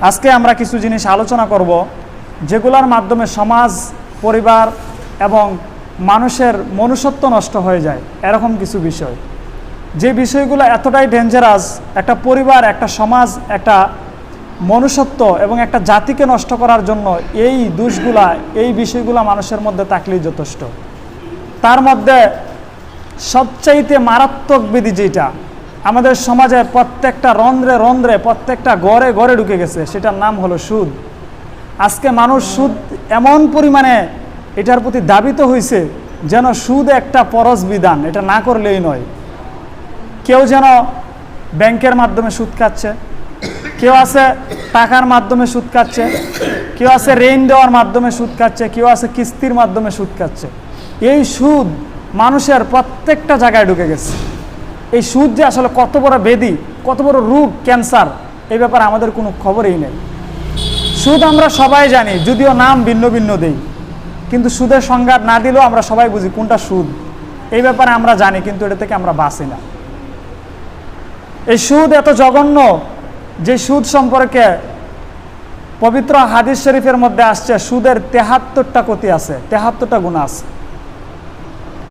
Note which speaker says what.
Speaker 1: আজকে আমরা কিছু জিনিস আলোচনা করব যেগুলোর মাধ্যমে সমাজ, পরিবার এবং মানুষের মনুষ্যত্ব নষ্ট হয়ে যায়, এরকম কিছু বিষয়। যে বিষয়গুলো এতটাই ডেঞ্জারাস একটা পরিবার, একটা সমাজ, একটা মনুষ্যত্ব এবং একটা জাতিকে নষ্ট করার জন্য এই দোষগুলা, এই বিষয়গুলো মানুষের মধ্যে থাকলেই যথেষ্ট। তার মধ্যে সবচাইতে মারাত্মক বিধি যেটা আমাদের সমাজে প্রত্যেকটা রন্ধ্রে রন্ধ্রে, প্রত্যেকটা গড়ে গড়ে ঢুকে গেছে। সেটার নাম হলো সুদ। আজকে মানুষ সুদ এমন পরিমাণে এটার প্রতি দাবিত হয়েছে যেন সুদ একটা পরশ বিধান, এটা না করলেই নয়। কেউ যেন ব্যাংকের মাধ্যমে সুদ খাচ্ছে, কেউ আছে টাকার মাধ্যমে সুদ খাচ্ছে, কেউ আছে রেইন দেওয়ার মাধ্যমে সুদ খাচ্ছে, কেউ আছে কিস্তির মাধ্যমে সুদ খাচ্ছে। এই সুদ মানুষের প্রত্যেকটা জায়গায় ঢুকে গেছে। এই সুদ যে আসলে কত বড় বেদি কত বড় রোগ ক্যান্সার, এই ব্যাপারে আমাদের কোনো খবরই নেই। সুদ আমরা সবাই জানি, যদিও নাম ভিন্ন ভিন্ন দেই। কিন্তু সুদের সংজ্ঞা না দিলেও আমরা সবাই বুঝি কোনটা সুদ। এই ব্যাপারে আমরা জানি, কিন্তু এটা থেকে আমরা বাঁচি না। এই সুদ এত জঘন্য যে সুদ সম্পর্কে পবিত্র হাদিস শরীফের মধ্যে আসছে, সুদের তেহাত্তরটা ক্ষতি আছে, তেহাত্তরটা গুণ আছে।